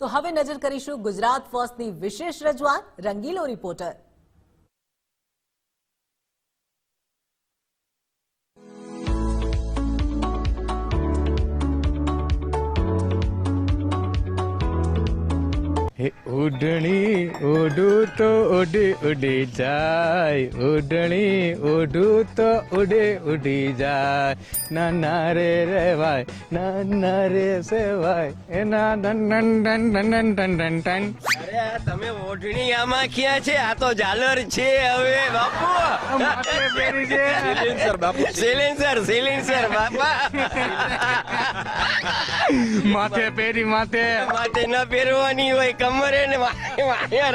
તો હવે નજર કરીશું ગુજરાત ફર્સ્ટની વિશેષ રજૂઆત રંગીલો રિપોર્ટર. ઉડું તો ઉડી ઉડી જાય ઉડણી ઉડું તો ઉડે ઉડી જાય. ના રે રેવાય ના રે સેવાય એના ડન ડન ડન ડન ડન ડન ડન અરે તમે ઓઢણી આમાં ક્યાં છે આ તો ઝાલર છે હવે બાપુ. સિલિન્સર સિલિન્સર બાપા. માથે પહેરી માથે. માથે ન પહેરવાની હોય કમરે ને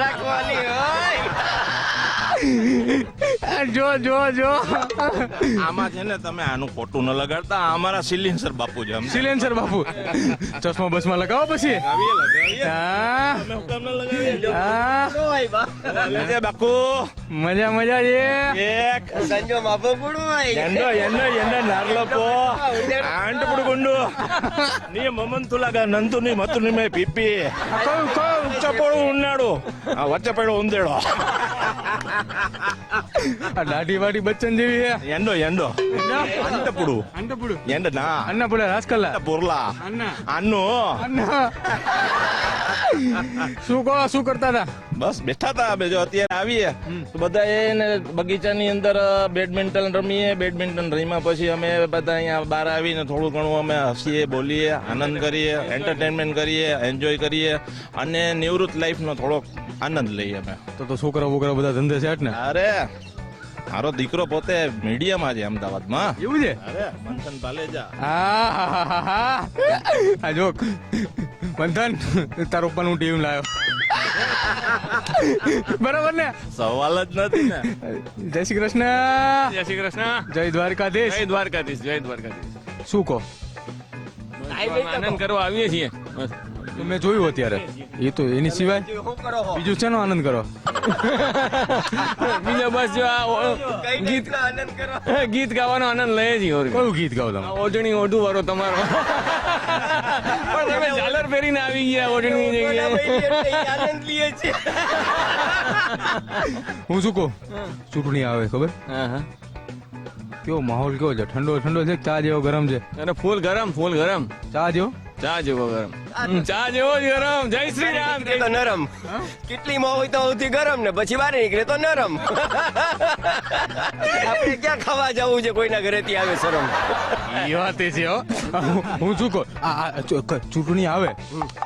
રાખવા. 你哎 જો જો જો. આમાં છે ને તમે આનું ખોટું ન લગાડતા. અમારા સિલિન્સર બાપુ છે સિલિન્સર બાપુ. ચશ્મા બસમાં લગાવો પછી. બાપુ? મજા મજા છે. એક. સંજો માપો ગુડું એન્ડો એન્ડો એન્ડો નારલો પો. આંટ પુડુ ગુંડુ ની મમન તુલાગા નંતુ ની મતુ ની મે પીપી. કઉ કઉ ચપોળું ઉનાળું. આ વચ્ચે પડ્યો ઉંદેડો. డాడీ బచ్చన్ జీవి ఎండో ఎండో అంటప్పుడు అంటప్పుడు ఎండనా అన్నప్పుడు రాసుకల్లా పొర్లా అన్న అన్ను అన్న શું કહો શું કરતા હતા? બસ બેઠા હતા અમે જો અત્યારે આવીએ. તો બધા એને બગીચાની અંદર બેડમિન્ટન રમીએ. બેડમિન્ટન રમ્યા પછી અમે બધા અહીંયા બહાર આવીને થોડું ઘણું અમે હસીએ બોલીએ આનંદ કરીએ એન્ટરટેનમેન્ટ કરીએ એન્જોય કરીએ અને નિવૃત્ત લાઈફનો થોડોક આનંદ લઈએ અમે. તો તો છોકરા બોકરા બધા ધંધે છે ને અરે મારો દીકરો પોતે મીડિયામાં છે અમદાવાદમાં. એવું છે? અરે મંથન પાલેજા. હા હા હા હા જો બંધન તારો પણ હું ટીમ લાવ્યો બરાબર ને? સવાલ જ નથી ને. જય શ્રી કૃષ્ણ. જય શ્રી કૃષ્ણ. જય દ્વારકાધીશ. જય દ્વારકાધીશ જય દ્વારકાધીશ. શું કહો? આનંદ કરવા આવીએ છીએ. બસ. તો મેં જોયું અત્યારે. એ તો એની સિવાય? બીજું છે આનંદ કરો? બીજા બસ જો આ ગીત રીતના આનંદ કરો ગીત ગાવાનો આનંદ લઈ જ. કયું ગીત ગાવ તમે? ઓઢણી ઓઢું વાળો તમારો. પણ તમે ઝાલર પહેરીને આવી ગયા ઓઢણી હું શું કહું? ચૂંટણી આવે ખબર? હા હા. કેવો માહોલ કેવો છે? ઠંડો ઠંડો છે ચા જેવો ગરમ છે? અને ફૂલ ગરમ ફૂલ ગરમ. ચા જેવો? ચા જેવો ગરમ. ચા જેવો જ ગરમ. જય શ્રી રામ. તો નરમ. કેટલી માં હોય તો સૌથી ગરમ ને પછી બહાર નીકળે તો નરમ. આપણે ક્યાં ખાવા જવું છે? કોઈના ઘરેથી આવે શરમ. એ વાત છે હો. શું કહું? આ ચૂંટણી આવે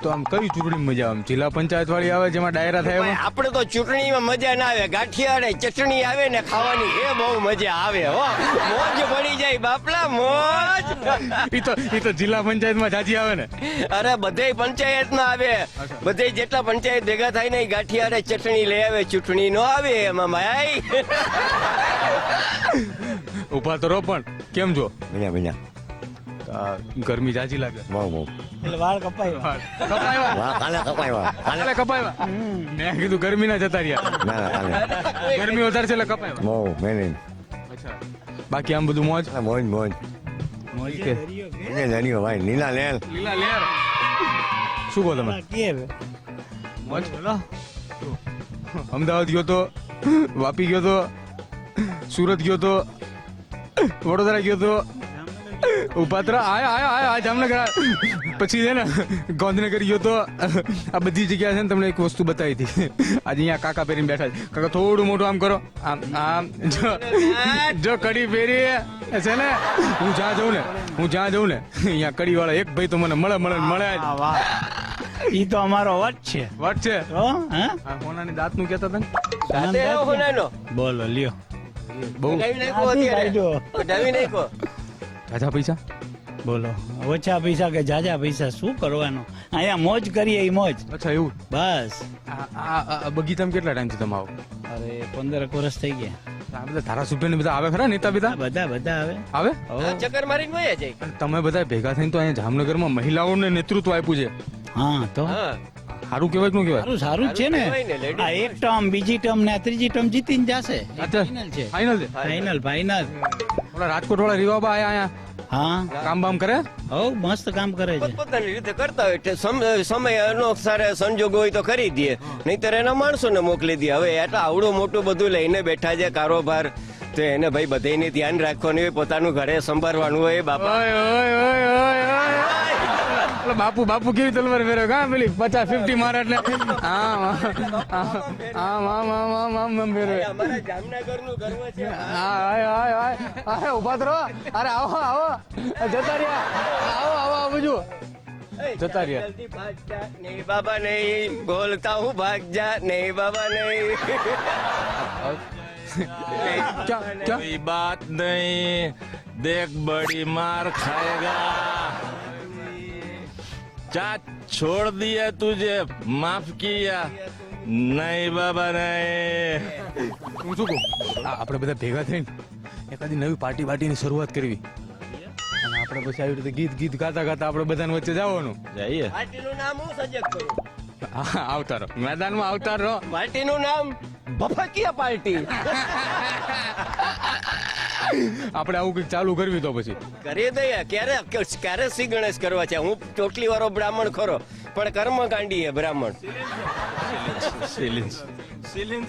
તો આમ કઈ ચૂંટણી મજા આવે? જિલ્લા પંચાયત વાળી આવે જેમાં ડાયરા થાય આપણે તો ચૂંટણીમાં મજા ના આવે. ગાંઠિયા અને ચટણી આવે ને ખાવાની એ બહુ મજા આવે હો. મોજ પડી જાય બાપલા મોજ. ઈ તો ઈ તો જિલ્લા પંચાયતમાં જાજી આવે ને. અરે બધે પંચાયતમાં આવે. બધે જેટલા પંચાયત ભેગા થાય ને ઈ ગાંઠિયા અને ચટણી લઈ આવે ચૂંટણી નો આવે એમાં ભાઈ. ઊભા તો રો પણ. કેમ છો? બન્યા બન્યા. ગરમી જાજી લાગે. વાહ કાલે કાલે કપાયવા? મેં કીધું ગરમી ના જતા રહ્યા. ના ના કાલે. ગરમી વધારે છે એટલે કપાયવા. બહુ મેને. અચ્છા. બાકી આમ બધું મોજ? મોજ મોજ. કે? ભાઈ. નીલા લેલ લીલા લેર. શું કહો તમે? મોજ? અમદાવાદ ગયો તો વાપી ગયો તો સુરત ગયો તો વડોદરા ગયો તો ઉપાત્રા આયા આયો આયો જામનગર પછી છે ને ગાંધીનગર ગયો તો આ બધી જગ્યા છે ને તમને એક વસ્તુ બતાવી હતી. આજે અહીંયા કાકા પહેરીને બેઠા છે. કાકા થોડું મોટું આમ કરો. આમ આમ જો જો કડી પહેરી છે ને હું જ્યાં જઉં ને હું જ્યાં જઉં ને અહીંયા કડી વાળા એક ભાઈ તો મને મળે મળે મળે. ઈ તો અમારો વટ છે. વટ છે? હો હે? આ હોનાની દાંતનું? કેતા ને સાથે એવો હોનાનો. બોલો લ્યો. બહુ. જાજા પૈસા? બોલો. ઓછા પૈસા કે જાજા પૈસા? શું કરવાનું? અહીંયા મોજ કરીએ મોજ. અચ્છા એવું? બસ. આ- બગીચામાં કેટલા ટાઈમથી તમે આવો? અરે પંદર વર્ષ થઈ ગયા. આ બધા ધારાસભ્ય ને બધા આવે ખરા નેતા બધા? બધા બધા આવે. આવે? ચક્કર મારીને વયા જાય તમે બધા ભેગા થઈને તો અહીંયા જામનગરમાં મહિલાઓને નેતૃત્વ આપ્યું છે. હા તો? સારું કહેવાય કે ન કહેવાય? સારું સારું જ છે ને. આ એક ટર્મ બીજી ટર્મ ને આ ત્રીજી ટર્મ જીતીને જશે. ફાઇનલ છે. ફાઇનલ છે. ફાઇનલ ફાઇનલ ઓલા રાજકોટ વાળા રીવાબા આયા આયા હા. કામ બામ કરે? હવ મસ્ત કામ કરે છે. પોતાની રીતે કરતા હોય સમય અનુસાર સંજોગ હોય તો કરી દે. નહીતર એના માણસોને મોકલી દે. હવે એટલે આવડું મોટું બધું લઈને બેઠા છે કારોબાર તો એને ભાઈ બધાને ધ્યાન રાખવાનું હોય પોતાનું ઘરે સંભાળવાનું હોય બાપા. ઓય ઓય ઓય. બાપુ બાપુ કેવી તલવાર ફેરવે કા પેલી પચાસ ફિફ્ટી મારે એટલે આમ આમ આમ આમ આમ આમ આમ ફેરવે અમારા જામનગરનું ગર્વ છે હા આય આય આય આય ઉભા તો રહો અરે આવો આવો જતા રહ્યા આવો આવો આવો જો જતા રહ્યા જલ્દી ભાગ જા નહીં બાબા નહીં બોલતા હું ભાગ જા નહીં બાબા નહીં ક્યાં ક્યાં कोई बात नहीं देख बड़ी मार खाएगा ચા છોડ દિયા તુજે માફ કિયા. નહીં બાબા નહીં. શું કહું? આપણે બધા ભેગા થઈને એકાદી નવી પાર્ટી પાર્ટીની શરૂઆત કરવી. અને આપણે પછી આવી રીતે ગીત ગીત ગાતા ગાતા આપણે બધાની વચ્ચે જવાનું. જઈએ. પાર્ટીનું નામ હું સજેસ્ટ કરું? આવતારો. મેદાનમાં આવતારો. પાર્ટીનું નામ બફકીય પાર્ટી. આપણે આવું કંઈક ચાલુ કરવી તો પછી. કરી દઈએ ક્યારે ક્યારે શ્રી ગણેશ કરવા છે? હું ચોટલી વાળો બ્રાહ્મણ ખરો પણ કર્મ કાંડી હે બ્રાહ્મણ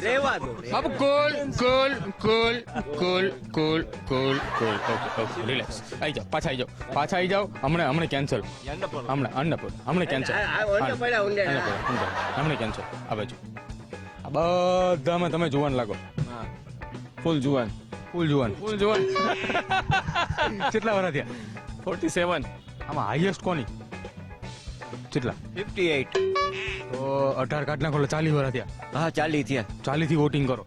રેવા દો. Babu cool cool cool cool cool cool cool. Okay okay relax આવી જાઓ પાછા આવી જાઓ. પાછા આવી જાઓ. હમણાં હમણાં કેન્સલ હમણાં અન્નપૂર્ણ હમણાં કેન્સલ. હમણાં કેન્સલ આ બાજુ. બધામાં તમે જુવાન લાગો. ફૂલ જુવાન. ફૂલ જુવાન ફૂલ જુવાન કેટલા વર્ષ થયા? Forty seven. આમાં હાઈએસ્ટ કોની? કેટલા? 58 તો અઢાર કાર્ડ નાખો એટલે ચાલીસ વર્ષ થયા. હા ચાલી થયા. ચાલીસથી વોટિંગ કરો.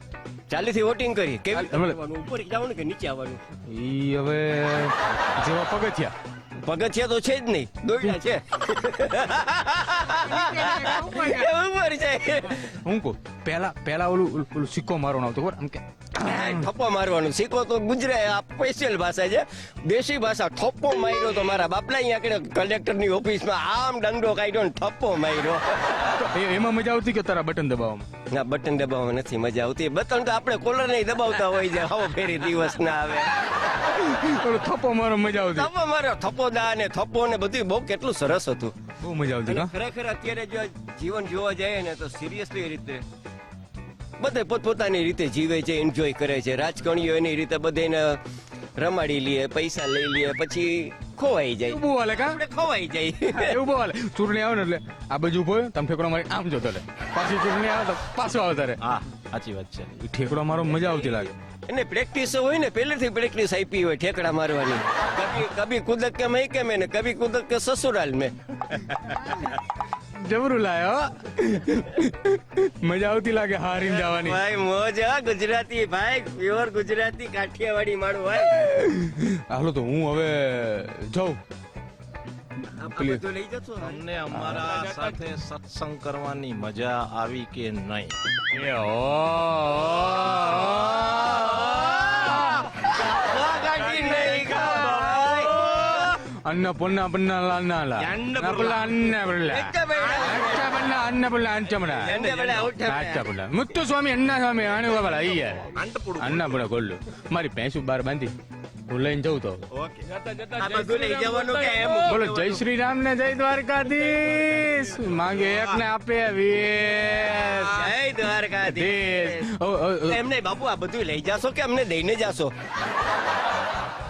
ચાલીસથી વોટિંગ કરી કેવી? ઉપર જવાનું કે નીચે આવવાનું? ઈ હવે જેવા પગથિયા. પગથિયા તો છે જ નહીં. દોડ્યા છે. ઉપર છે. હું કહું પેલા પેલા ઓલું ઓલું- ઓલું સિક્કો મારવાનો આવતો ખબર? આમ કે થપ્પો મારવાનું? શીખો તો ગુજરાત આ સ્પેશિયલ ભાષા છે. દેશી ભાષા થપ્પો માર્યો તો મારા બાપલા અહીંયા કલેક્ટર કલેક્ટરની ઓફિસમાં આમ દંડો કાઢ્યો ને થપ્પો માર્યો. એમાં મજા આવતી કે તારા બટન દબાવવામાં? ના બટન દબાવવા નથી મજા આવતી. બટન તો આપણે કોલર નહીં દબાવતા હોય છે હવે ફેરી દિવસ ના આવે. થપ્પો મારો મજા આવતી. થપ્પો મારો થપ્પો દા ને થપ્પો ને બધું. બહુ કેટલું સરસ હતું. બહુ મજા આવતી ખરેખર અત્યારે જો જીવન જોવા જાય ને તો સિરિયસલી રીતે બધે પોતપોતાની રીતે જીવે છે એન્જોય કરે છે. રાજકારણીઓ એની રીતે બધાને રમાડી લઈએ પૈસા લઈ લઈએ પછી ખોવાઈ જાય. ઊભો હાલે કા? ખોવાઈ જાય. ઊભો હાલે. ચૂંટણી આવે ને એટલે આ બાજુ ઊભો તમે ઠેકડો મારી આમ જોતો લે પાછી ચૂંટણી આવે તો પાછો આવે તારે. હા સાચી વાત છે. ઠેકડો મારો મજા આવતી લાગે. એને પ્રેક્ટિસ હોય ને પહેલેથી પ્રેક્ટિસ આપી હોય ઠેકડા મારવાની. કભી કભી કુદક કે મેં કે મેં કભી કુદક કે સસુરાલ મેં. જબરું લાયો મજા આવતી લાગે હારીને જવાની ભાઈ મોજ ગુજરાતી ભાઈ પ્યોર ગુજરાતી કાઠિયાવાડી માળું ભાઈ હાલો તો હું હવે જાઉં. તમને અમારા સાથે સત્સંગ કરવાની મજા આવી કે નહીં? అన్నపూర్ణ పన్న అన్నాల అన్నపుల్ల అన్నపుల్ల అచ్చపల్ల అన్నపుల్ల అంచమడ ఎండబెడ ఔట అచ్చపుల్ల ముత్తు స్వామి అన్న స్వామి అని బాబల అయ్య అన్నపుడ కొల్లు మరి પેસું બાર બાંધી હું લઈને જઉં તો આ બધું લઈ જવાનું કે એમ બોલો જય શ્રી રામ ને જય દ્વારકાધીશ માંગે એક ને આપે વીસ જય દ્વારકાધીશ ધીશ. ઓ, ઓ, ઓ, એમ નહીં બાપુ આ બધું લઈ જાશો કે અમને દઈને જાશો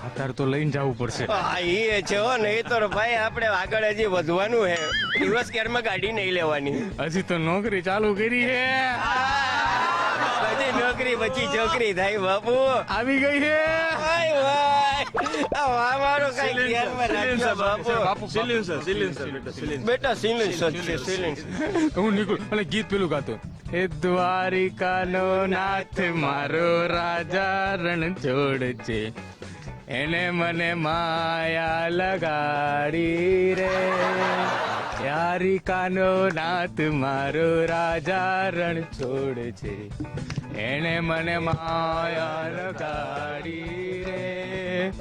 અત્યારે તો લઈને જવું પડશે. હા એ છે હો નહીં તો ભાઈ આપણે આગળ હજી વધવાનું હે. દિવસ કેરમાં ગાડી નહીં લેવાની. હજી તો નોકરી ચાલુ કરી છે બધી નોકરી પછી છોકરી થાય બાપુ. આવી ગઈ છે ભાઈ ભાઈ. આ મારો કઈ ધ્યાનમાં રાખજો બાપુ. બાપુ. બેટા સિલેન્સર છે સિલેન્સર હું નીકળું. અને ગીત પેલું ગાતો. એ દ્વારિકાનો નાથ મારો રાજા રણ છોડ છે એને મને માયા લગાડી રે. યારિકાનો નાથ મારો રાજા રણ છોડ છે. એને મને માયા લગાડી રે.